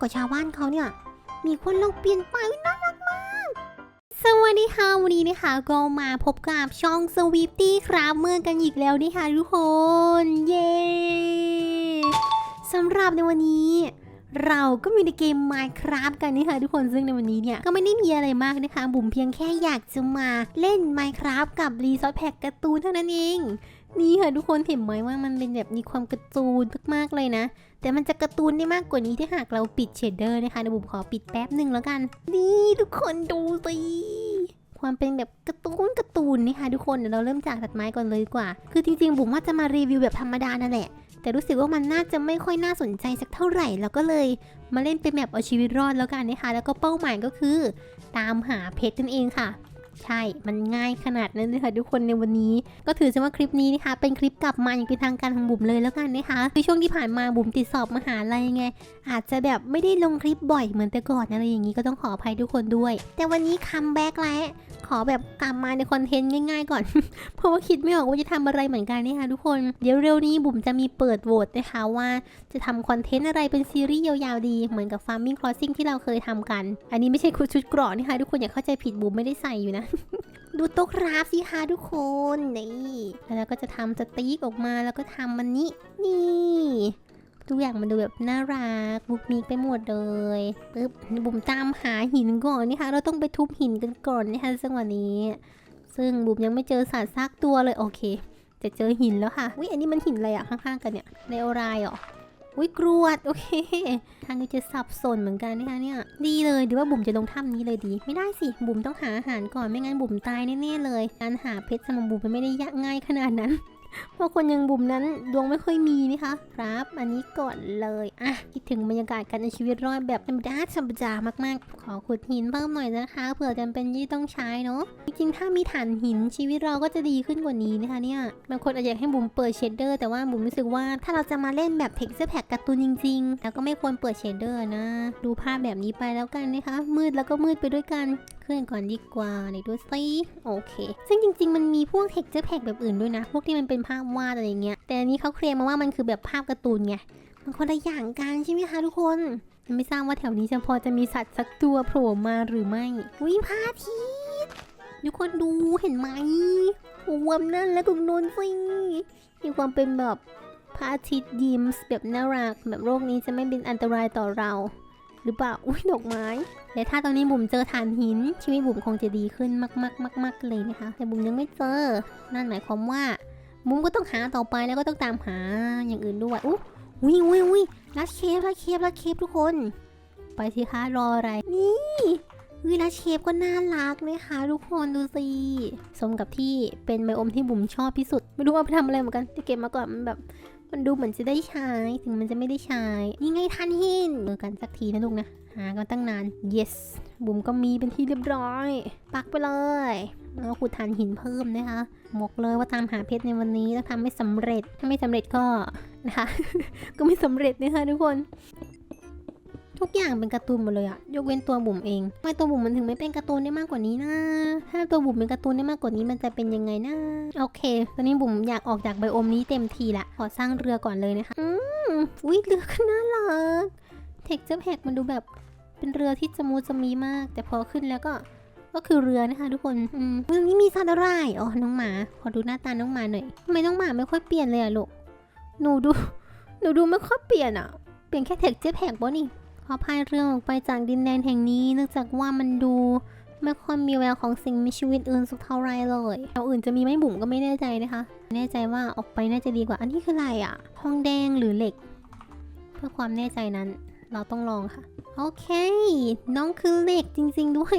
กว่าชาวบ้านเขาเนี่ย มีคนเราเปลี่ยนไปน่ารักมาก สวัสดีค่ะวันนี้นะคะ ก็มาพบกับช่องสวีปตี้ครับเมื่อกันอีกแล้วนะคะทุกคน เย้สำหรับในวันนี้ เราก็มีในเกม Minecraft กันนะคะทุกคนซึ่งในวันนี้เนี่ย ก็ไม่ได้มีอะไรมากนะคะบุ๋มเพียงแค่อยากจะมาเล่น Minecraft กับ r e s o u r c e Pack การ์ตูนเท่านั้นเองนี่ค่ะทุกคนเห็นไหมว่ามันเป็นแบบมีความการ์ตูนมากๆเลยนะแต่มันจะการ์ตูนได้มากกว่านี้ถ้าหากเราปิดเชดเดอร์นะคะเดี๋ยวบุ๋มขอปิดแป๊บหนึ่งแล้วกัน นี่ทุกคนดูสิความเป็นแบบการ์ตูนการ์ตูนนี่ค่ะทุกคนเดี๋ยวเราเริ่มจากตัดไม้ก่อนเลยดีกว่า คือจริงๆบุ๋มว่าจะมารีวิวแบบธรรมดานั่นแหละ แต่รู้สึกว่ามันน่าจะไม่ค่อยน่าสนใจสักเท่าไหร่ แล้วก็เลยมาเล่นเป็นแบบเอาชีวิตรอดแล้วกันนะคะ แล้วก็เป้าหมายก็คือ ตามหาเพชรนั่นเองค่ะ ใช่ มันง่ายขนาดนั้นเลยค่ะทุกคนในวันนี้ ก็ถือซะว่าคลิปนี้นะคะ เป็นคลิปกลับมาอย่างเป็นทางการของบุ๋มเลยแล้วกันนะคะในช่วงที่ผ่านมาบุ๋มติดสอบมหาลัยไง อาจจะแบบไม่ได้ลงคลิปบ่อยเหมือนแต่ก่อนอะไรอย่างนี้ก็ต้องขออภัยทุกคนด้วย แต่วันนี้คัมแบ็กแล้วขอแบบกลับมาในคอนเทนต์ง่ายๆก่อน เพราะว่าคิดไม่ออกว่าจะทำอะไรเหมือนกันนะคะทุกคน เดี๋ยวเร็วนี้บุ๋มจะมีเปิดโหวตนะคะว่าจะทำคอนเทนต์อะไรเป็นซีรีส์ยาวๆดี เหมือนกับ Farming Crossing ที่เราเคยทำกัน อันนี้ไม่ใช่ชุดเกราะนะคะทุกคนอย่าเข้าใจผิดบุ๋มไม่ได้ใส่อยู่นะดูโต๊ะคราฟสิคะทุกคนนี่แล้วเราก็จะทำสติ๊กออกมาแล้วก็ทำมันนี้นี่ทุกอย่างมันดูแบบน่ารักบุกมิกไปหมดเลยปึ๊บบุ๋มตามหาหินก่อนนะคะเราต้องไปทุบหินกันก่อนนะคะจังหวะนี้ ซึ่งบุ๋มยังไม่เจอสัตว์ซากตัวเลยโอเค จะเจอหินแล้วค่ะวิอันนี้มันหินอะไรอะข้างๆกันเนี่ยไดโอไรเหรอ วิกรวด โอเค ทางนี้จะสับสนเหมือนกันนะคะเนี่ย ดีเลยดีว่าบุ๋มจะลงถ้ำนี้เลยดี ไม่ได้สิ บุ๋มต้องหาอาหารก่อน ไม่งั้นบุ๋มตายแน่ๆเลย การหาเพชรสำหรับบุ๋มมันไม่ได้ยากง่ายขนาดนั้น เพราะคนยังบุ๋มนั้นดวงไม่ค่อยมีนะคะ ครับ อันนี้ก่อนเลยอะคิดถึงบรรยากาศการเอาชีวิตรอดแบบธรรมดาธรรมดามากๆ ขอขุดหินเพิ่มหน่อยนะคะเผื่อจำเป็นที่ต้องใช้เนาะจริงๆ ถ้ามีฐานหินชีวิตเราก็จะดีขึ้นกว่านี้นะคะเนี่ยบางคนอาจจะอยากให้บุ๋มเปิดเชดเดอร์แต่ว่าบุ๋มรู้สึกว่าถ้าเราจะมาเล่นแบบเท็กซ์แพ็กการ์ตูนจริงๆ แล้วก็ไม่ควรเปิดเชดเดอร์นะ ดูภาพแบบนี้ไปแล้วกันนะคะ มืดแล้วก็มืดไปด้วยกัน ขึ้นก่อนดีกว่าไหนดูซิโอเค ซึ่งจริง ๆ มันมีพวกเท็กซ์แพ็กแบบอื่นด้วยนะ พวกที่มันเป็นภาพวาดอะไรเงี้ย แต่อันนี้เขาเคลมมาว่ามันคือแบบภาพการ์ตูนไง มันคนละอย่างกันใช่ไหมคะทุกคน ไม่ทราบว่าแถวนี้จะพอจะมีสัตว์สักตัวโผล่มาหรือไม่วิพาทิตทุกคนดูเห็นไหมวมนั่นและตรงนนสิมีความเป็นแบบพระอาทิตย์ยิ้มแบบน่ารักแบบโรคนี้จะไม่เป็นอันตรายต่อเรา หรือเปล่า อุ้ยดอกไม้ และถ้าตอนนี้บุ๋มเจอฐานหิน ชีวิตบุ๋มคงจะดีขึ้นมากๆมากๆเลยนะคะ แต่บุ๋มยังไม่เจอ นั่นหมายความว่า บุ๋มก็ต้องหาต่อไปแล้วก็ต้องตามหาอย่างอื่นด้วยอุ๊ยอุ้ยอุ้ยอุ้ยลัดเคฟลัดเคฟลัดเคฟทุกคน ไปสิคะรออะไร นี่วิลัดเคฟก็น่ารักนะคะทุกคนดูสิสมกับที่เป็นไบโอมที่บุ๋มชอบที่สุด ไม่รู้เอาไปทำอะไรเหมือนกันแต่เก็บมาก่อนมันแบบ มันดูเหมือนจะได้ใช้ ถึงมันจะไม่ได้ใช้นี่ไงทันหินเจอกันสักทีนะลูกนะ หากันตั้งนาน yes บุ๋มก็มีเป็นที่เรียบร้อย ปักไปเลยแล้วขุดฐานหินเพิ่มนะคะบอกเลยว่าตามหาเพชรในวันนี้ต้องทำไม่สำเร็จ ถ้าไม่สำเร็จก็นะคะ ก็ไม่สำเร็จนะคะทุกคน ทุกอย่างเป็นการ์ตูนหมดเลยอะยกเว้นตัวบุ๋มเองทำไมตัวบุ๋มมันถึงไม่เป็นการ์ตูนได้มากกว่านี้นะ ถ้าตัวบุ๋มเป็นการ์ตูนได้มากกว่านี้มันจะเป็นยังไงนะ โอเค ตอนนี้บุ๋มอยากออกจากไบโอมนี้เต็มทีละ ขอสร้างเรือก่อนเลยนะคะ อืมอุ้ยเรือก็น่ารัก เท็กเจอร์แพกมันดูแบบเป็นเรือที่จะมูจะมีมาก แต่พอขึ้นแล้วก็ก็คือเรือนะคะทุกคนอืมเรื่องนี้มีสัตว์อะไรอ๋อ น้องหมา ขอดูหน้าตาน้องหมาหน่อยทำไมน้องหมาไม่ค่อยเปลี่ยนเลยอะลูก หนูดู หนูดูไม่ค่อยเปลี่ยนอะเปลี่ยนแค่เท็กเจอร์แพกบ่นี่ ขอพายเรือออกไปจากดินแดนแห่งนี้เนื่องจากว่ามันดูไม่ค่อยมีแววของสิ่งมีชีวิตอื่นสักเท่าไรเลยเอาอื่นจะมีไหมบุ๋มก็ไม่แน่ใจนะคะ แน่ใจว่าออกไปน่าจะดีกว่า อันนี้คืออะไรอะทองแดงหรือเหล็ก เพื่อความแน่ใจนั้น เราต้องลองค่ะ โอเค น้องคือเหล็กจริง ๆ ด้วย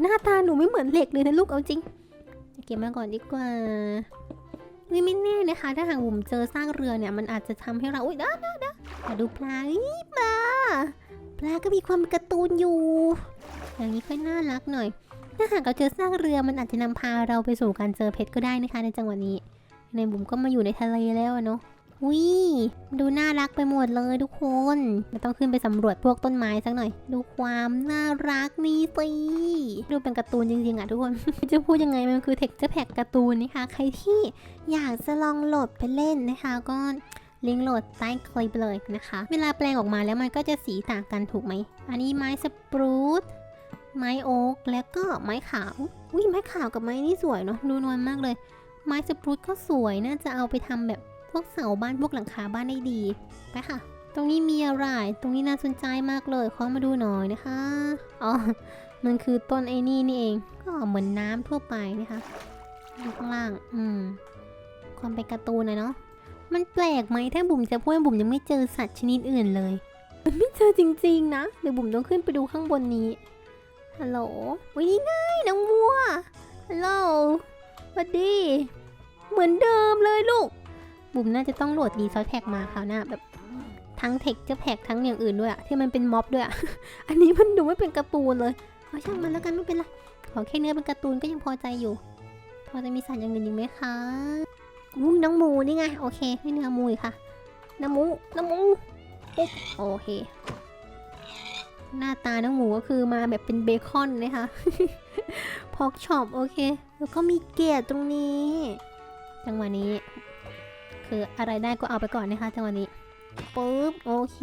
หน้าตาหนูไม่เหมือนเหล็กเลยนะลูกเอาจริง เก็บมาก่อนดีกว่าไม่แน่นะคะ ถ้าหากบุ๋มเจอซากเรือเนี่ย มันอาจจะทำให้เรา อุ้ยด้อเด้อเด้าดูปลาอีปลา ปลาก็มีความการ์ตูนอยู่ อย่างนี้ค่อยน่ารักหน่อย ถ้าหากเราเจอซากเรือมันอาจจะนำพาเราไปสู่การเจอเพชรก็ได้นะคะ ในจังหวะนี้ ในบุ๋มก็มาอยู่ในทะเลแล้วเนาะวิดูน่ารักไปหมดเลยทุกคนไม่ต้องขึ้นไปสำรวจพวกต้นไม้สักหน่อย ดูความน่ารักนี่สิดูเป็นการ์ตูนจริงๆอะทุกคน จะพูดยังไงมันคือเท็กเจอร์แพ็กการ์ตูนนะคะ ใครที่อยากจะลองโหลดไปเล่นนะคะก็ ลิงก์โหลดใต้คลิปเลยนะคะ เวลาแปลงออกมาแล้วมันก็จะสีต่างกันถูกไหม อันนี้ไม้สปรูตไม้โอ๊กแล้วก็ไม้ขาวอุ้ยไม้ขาวกับไม้นี่สวยเนาะดูนวลมากเลย ไม้สปรูตก็สวยน่าจะเอาไปทำแบบพวกเสาบ้านพวกหลังคาบ้านได้ดีไปค่ะ ตรงนี้มีอะไร ตรงนี้น่าสนใจมากเลยขอมาดูหน่อยนะคะอ๋อมันคือต้นไอ้นี่นี่เองก็เหมือนน้ำทั่วไปนะคะดูข้างล่าง อืม ความเป็นการ์ตูนนะเนาะ มันแปลกไหมถ้าบุ๋มจะพูดว่าบุ๋มยังไม่เจอสัตว์ชนิดอื่นเลย มันไม่เจอจริงๆนะเดี๋ยวบุ๋มต้องขึ้นไปดูข้างบนนี้ฮัลโหลวินี่ไงน้องวัวฮัลโหลสวัสดี เหมือนเดิมเลยลูก บุ๋มน่าจะต้องโหลดดีซอสแท็กมาคราวหน้าแบบทั้งเทคจะแพ็กทั้งอย่างอื่นด้วยอะที่มันเป็นม็อบด้วยอะอันนี้มันดูไม่เป็นการ์ตูนเลยเอาช่างมันแล้วกันไม่เป็นไรขอแค่เนื้อเป็นการ์ตูนก็ยังพอใจอยู่ พอจะมีสัตว์อย่างอื่นอีกไหมคะ อุ้น้องหมูนี่ไงโอเคให้เนื้อมูอีกค่ะน้ำหมูน้ำหมูปุ๊บโอเค หน้าตาน้องหมูก็คือมาแบบเป็นเบคอนนะคะพอกช็อปโอเค แล้วก็มีเกียรตรงนี้ จังหวะนี้ คืออะไรได้ก็เอาไปก่อนนะคะ จังหวะนี้ปุ๊บโอเค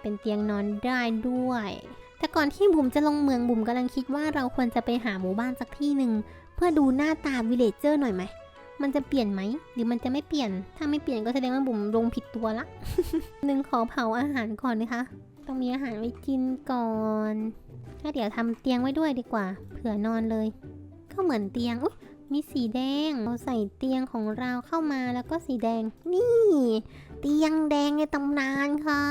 เป็นเตียงนอนได้ด้วยแต่ก่อนที่บุ๋มจะลงเมืองบุ๋มกำลังคิดว่าเราควรจะไปหาหมู่บ้านสักที่หนึ่งเพื่อดูหน้าตาวิลเลเจอร์หน่อยไหม มันจะเปลี่ยนไหม หรือมันจะไม่เปลี่ยน ถ้าไม่เปลี่ยนก็แสดงว่าบุ๋มลงผิดตัวละหนึ่งขอเผาอาหารก่อนนะคะ ต้องมีอาหารไว้กินก่อนถ้าเดี๋ยวทำเตียงไว้ด้วยดีกว่า เผื่อนอนเลย ก็เหมือนเตียง อุ๊ย มีสีแดง เราใส่เตียงของเราเข้ามาแล้วก็สีแดง นี่ เตียงแดงในตำนานค่ะ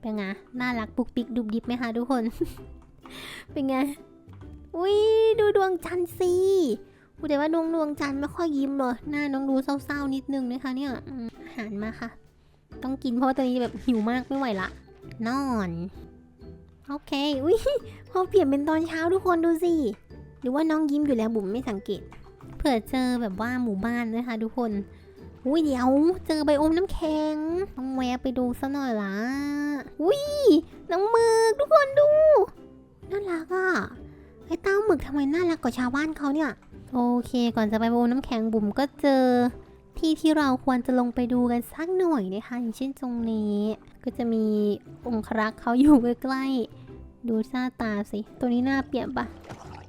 เป็นไง น่ารักปุกปิกดุบดิบไหมคะทุกคน เป็นไง อุ้ยดูดวงจันทร์สิ พูดแต่ว่าดวงดวงจันทร์ไม่ค่อยยิ้มเลยหน้าน้องดูเศร้าๆนิดนึงนะคะเนี่ยอาหารมาค่ะ ต้องกินเพราะว่าตอนนี้แบบหิวมากไม่ไหวละ นอนโอเคอุ้ยพอเปลี่ยนเป็นตอนเช้าทุกคนดูสิหรือว่าน้องยิ้มอยู่แล้วบุ๋มไม่สังเกต เผื่อเจอแบบว่าหมู่บ้านนะคะทุกคนอุ้ยเดี๋ยว เจอใบอมน้ำแข็งต้องแวะไปดูซะหน่อยละอุ้ยน้องหมึกทุกคนดูน่ารักอะไอ้เต้าหมึกทำไมน่ารักกว่าชาวบ้านเขาเนี่ย โอเค ก่อนจะไปโบน้ำแข็งบุ๋มก็เจอ ที่ที่เราควรจะลงไปดูกันสักหน่อยนะคะอย่างเช่นตรงนี้ ก็จะมีองครักษ์เขาอยู่ใกล้ๆดูหน้าตาสิตัวนี้หน้าเปลี่ยนปะ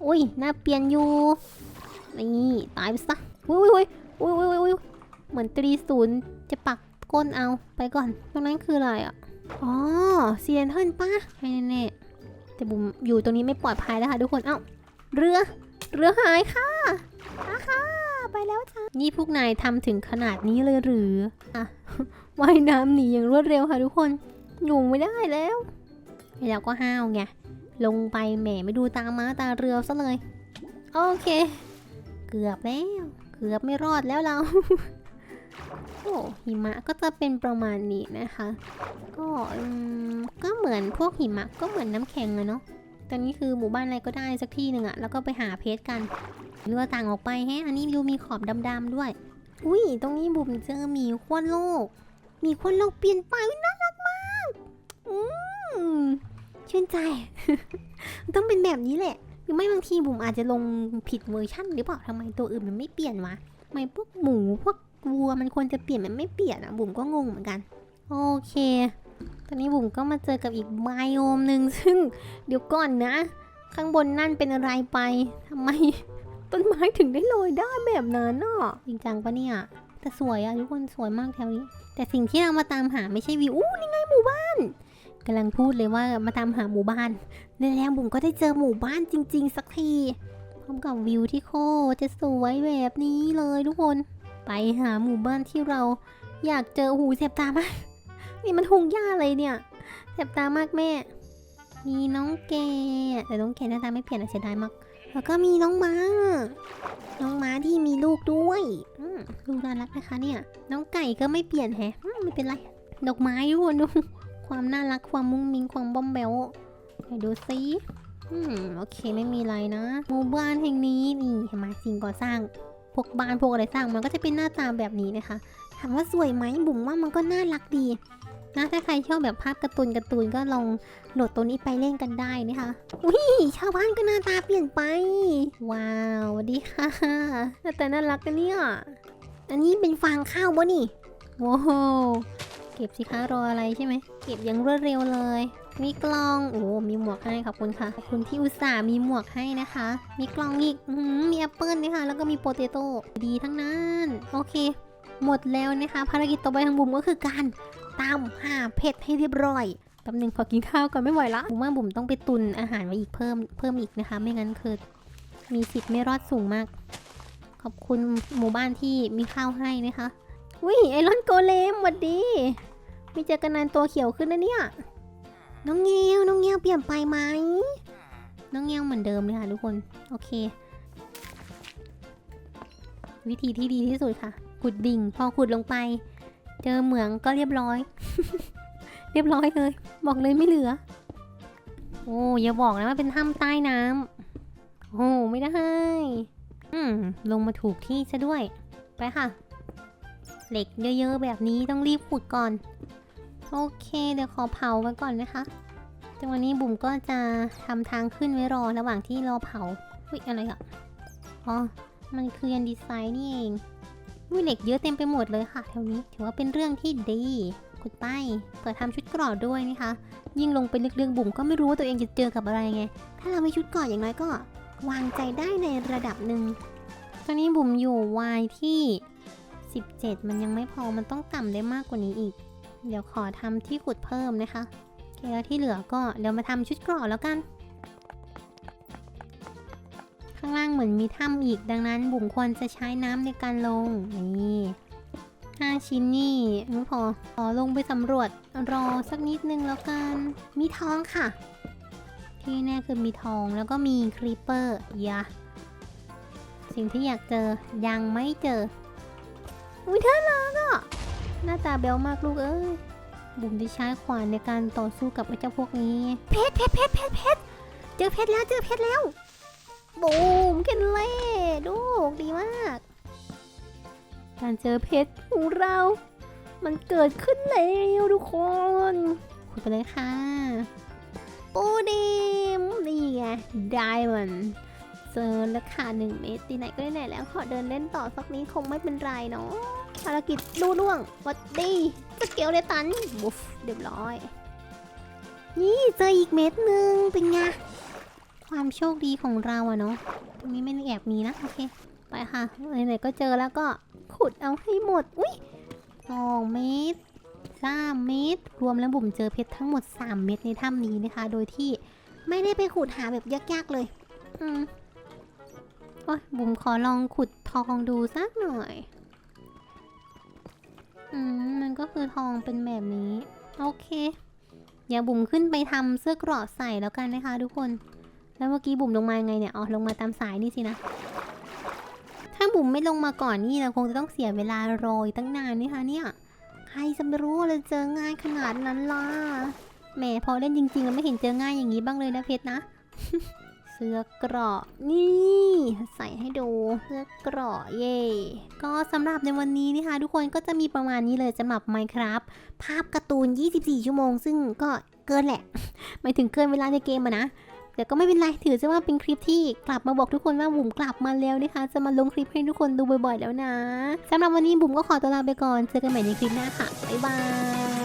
อุ้ยหน้าเปลี่ยนอยู่นี่ตายไปซะอุ้ยอุ้ยอุ้ยอุ้ยอุ้ยเหมือนตรีศูนย์จะปักก้นเอาไปก่อน ตรงนั้นคืออะไรอะอ๋อเซียนเทิร์นปะให้แน่ๆแต่บุ๋มอยู่ตรงนี้ไม่ปลอดภัยแล้วค่ะทุกคนเอ้าเรือ เรือหายค่ะอาค่ะไปแล้วจ้านี่พวกนายทำถึงขนาดนี้เลยหรืออะว่ายน้ำหนีอย่างรวดเร็วค่ะทุกคนอยู่ไม่ได้แล้วแล้วก็ห้าวไงลงไปแหมไม่ดูตาม้าตาเรือซะเลย โอเค เกือบแล้ว เกือบไม่รอดแล้วเรา โอ้หิมะก็จะเป็นประมาณนี้นะคะ ก็ก็เหมือนพวกหิมะก็เหมือนน้ำแข็งอะเนาะ ตอนนี้คือหมู่บ้านอะไรก็ได้สักที่หนึ่งอะแล้วก็ไปหาเพชรกันเรือต่างออกไปแฮะอันนี้ดูมีขอบดำๆด้วย อุ้ยตรงนี้บุ๋มเจอหมีขั้วโลกหมีขั้วโลกเปลี่ยนไปน่ารักมากอืมชื่นใจ ต้องเป็นแบบนี้แหละหรือไม่บางทีบุ๋มอาจจะลงผิดเวอร์ชั่นหรือเปล่าทำไมตัวอื่นมันไม่เปลี่ยนวะทำไมพวกหมูพวกวัวมันควรจะเปลี่ยนมันไม่เปลี่ยนอะบุ๋มก็งงเหมือนกัน โอเค ตอนนี้บุ๋มก็มาเจอกับอีกไบโอมหนึ่งซึ่งเดี๋ยวก่อนนะ ข้างบนนั่นเป็นอะไรไปทำไม ต้นไม้ถึงได้โรยได้แบบนั้นอะจริงจังปะเนี่ย แต่สวยอะทุกคนสวยมากแถวนี้ แต่สิ่งที่เรามาตามหาไม่ใช่วิวอู้นี่ไงหมู่บ้านกำลังพูดเลยว่ามาตามหาหมู่บ้านในแล้วบุ๋มก็ได้เจอหมู่บ้านจริง ๆ สักทีพร้อมกับวิวที่โคจะสวยแบบนี้เลยทุกคน ไปหาหมู่บ้านที่เราอยากเจอหูเสบตามาก นี่มันหงหญ้าอะไรเนี่ยเสบตามากแม่ มีน้องแกแต่น้องแกหน้าตาไม่เปลี่ยนอะเสียดายมาก แล้วก็มีน้องม้า น้องม้าที่มีลูกด้วยอืมลูกน่ารักนะคะเนี่ย น้องไก่ก็ไม่เปลี่ยนแฮะอืมไม่เป็นไร ดอกไม้ทุกคนดู ความน่ารักความมุ้งมิ้งความบ้อมแบวไหนดูซิอืมโอเคไม่มีอะไรนะหมู่บ้านแห่งนี้นี่เห็นไหมสิ่งก่อสร้างพวกบ้านพวกอะไรสร้างมันก็จะเป็นหน้าตาแบบนี้นะคะ ถามว่าสวยไหมบุ๋มว่ามันก็น่ารักดี นะถ้าใครชอบแบบภาพการ์ตูนการ์ตูนก็ลองโหลดตัวนี้ไปเล่นกันได้นะคะอุ้ยชาวบ้านก็หน้าตาเปลี่ยนไป ว้าวสวัสดีค่ะหน้าตาน่ารักกันเนี่ยอันนี้เป็นฟางข้าวบ่นี่โว้โหเก็บสิคะรออะไรใช่ไหมเก็บอย่างรวดเร็วเลย มีกล่องโอ้มีหมวกให้ขอบคุณค่ะขอบคุณที่อุตส่าห์มีหมวกให้นะคะ มีกล่องอีกอมีแอปเปิลนะคะแล้วก็มีโปเตโต้ดีทั้งนั้น โอเค หมดแล้วนะคะภารกิจต่อไปของบุ๋มก็คือการตามหาเพชรให้เรียบร้อยแป๊บหนึงขอกินข้าวก่อนไม่ไหวละบุ๋มว่าบุ๋มต้องไปตุนอาหารไว้อีกเพิ่มเพิ่มอีกนะคะ ไม่งั้นคือมีสิทธิ์ไม่รอดสูงมาก ขอบคุณหมู่บ้านที่มีข้าวให้นะคะวิไอรอนโกเลมหวัดดีไม่เจอกันนานตัวเขียวขึ้นนะเนี่ยน้องเงี้ยวน้องเงี้ยวเปลี่ยนไปไหมน้องเงี้ยวเหมือนเดิมเลยค่ะทุกคน โอเค วิธีที่ดีที่สุดค่ะ ขุดดิ่ง พอขุดลงไป เจอเหมืองก็เรียบร้อย เรียบร้อยเลย บอกเลยไม่เหลือ โอ้อย่าบอกนะว่าเป็นถ้ำใต้น้ำโอ้ไม่ได้อืมลงมาถูกที่ซะด้วย ไปค่ะ เหล็กเยอะๆแบบนี้ต้องรีบขุดก่อน โอเค เดี๋ยวขอเผาไว้ก่อนนะคะจังวันนี้บุ๋มก็จะทำทางขึ้นไว้รอระหว่างที่รอเผาวิอะไรอะอ๋อ มันคือยันดีไซน์นี่เอง วิเหล็กเยอะเต็มไปหมดเลยค่ะแถวนี้ถือว่าเป็นเรื่องที่ดีขุดไปเปิดทำชุดเกรอด้วยนะคะ ยิ่งลงไปลึกๆบุ๋มก็ไม่รู้ว่าตัวเองจะเจอกับอะไรไง ถ้าเราไม่ชุดเกรออย่างน้อยก็ วางใจได้ในระดับหนึ่งตอนนี้บุ๋มอยู่วายที่ 17 มันยังไม่พอมันต้องต่ำได้มากกว่านี้อีก เดี๋ยวขอทำที่ขุดเพิ่มนะคะโอเคแล้วที่เหลือก็เดี๋ยวมาทำชุดเกราะแล้วกันางล่างเหมือนมีถ้ำอีกดังนั้นบุ๋มควรจะใช้น้ำในการลง นี่ห้าชิ้นนี่ไม่พอขอลงไปสำรวจรอสักนิดนึงแล้วกัน มีทองค่ะ ที่แน่คือมีทองแล้วก็มีครีปเปอร์ยะสิ่งที่อยากเจอยังไม่เจอ อุ้ยเธอรักอะหน้าตาเบลมากลูกเอ้ยบุ๋มได้ใช้ขวานในการต่อสู้กับไอ้เจ้าพวกนี้ เพชรเพชรเพชรเพชรเพชรเจอเพชรแล้วเจอเพชรแล้ว บูมเคนเล่ดูดีมาก การเจอเพชรของเรา มันเกิดขึ้นแล้วทุกคนคุยไปเลยค่ะ ปูดิมนี่ไงไดมอนด์เจอราคาหนึ่งเมตรที่ไหนก็ได้ไหนแล้วขอเดินเล่นต่อสักนี้คงไม่เป็นไรเนาะภารกิจดูล่วงวัดดีสเกลเลตันบุฟเรียบร้อย นี่เจออีกเม็ดหนึ่งเป็นไง ความโชคดีของเราอะเนาะตรงนี้ไม่ได้แอบมีนะโอเค ไปค่ะไหนๆก็เจอแล้วก็ขุดเอาให้หมดอุ้ยสองเม็ดสามเม็ดรวมแล้วบุ๋มเจอเพชรทั้งหมด 3 เม็ดในถ้ำนี้นะคะ โดยที่ไม่ได้ไปขุดหาแบบยากๆเลย อืมโอ้ยบุ๋มขอลองขุดทองดูสักหน่อย อืมมันก็คือทองเป็นแบบนี้ โอเคเดี๋ยวบุ๋มขึ้นไปทำเสื้อกราะใส่แล้วกันนะคะทุกคน แล้วเมื่อกี้บุ๋มลงมาไงเนี่ย อ๋อ ลงมาตามสายนี่สินะ ถ้าบุ๋มไม่ลงมาก่อนนี่เราคงจะต้องเสียเวลารออีกตั้งนานนี่คะเนี่ย ใครจะไปรู้ว่าเราเจอง่ายขนาดนั้นล่ะ แหมพอเล่นจริงๆเราไม่เห็นเจอง่ายอย่างนี้บ้างเลยนะเพชรนะ เสื้อเกราะนี่ ใส่ให้ดู เสื้อเกราะเย่ ก็สำหรับในวันนี้นะคะทุกคนก็จะมีประมาณนี้เลยสำหรับ Minecraft ภาพการ์ตูน 24 ชั่วโมง ซึ่งก็เกินแหละ หมายถึงเกินเวลาในเกมอะนะ แต่ก็ไม่เป็นไรถือซะว่าเป็นคลิปที่กลับมาบอกทุกคนว่าบุ๋มกลับมาแล้วนะคะ จะมาลงคลิปให้ทุกคนดูบ่อยๆแล้วนะสำหรับวันนี้บุ๋มก็ขอตัวลาไปก่อนเจอกันใหม่ในคลิปหน้าค่ะบ๊ายบาย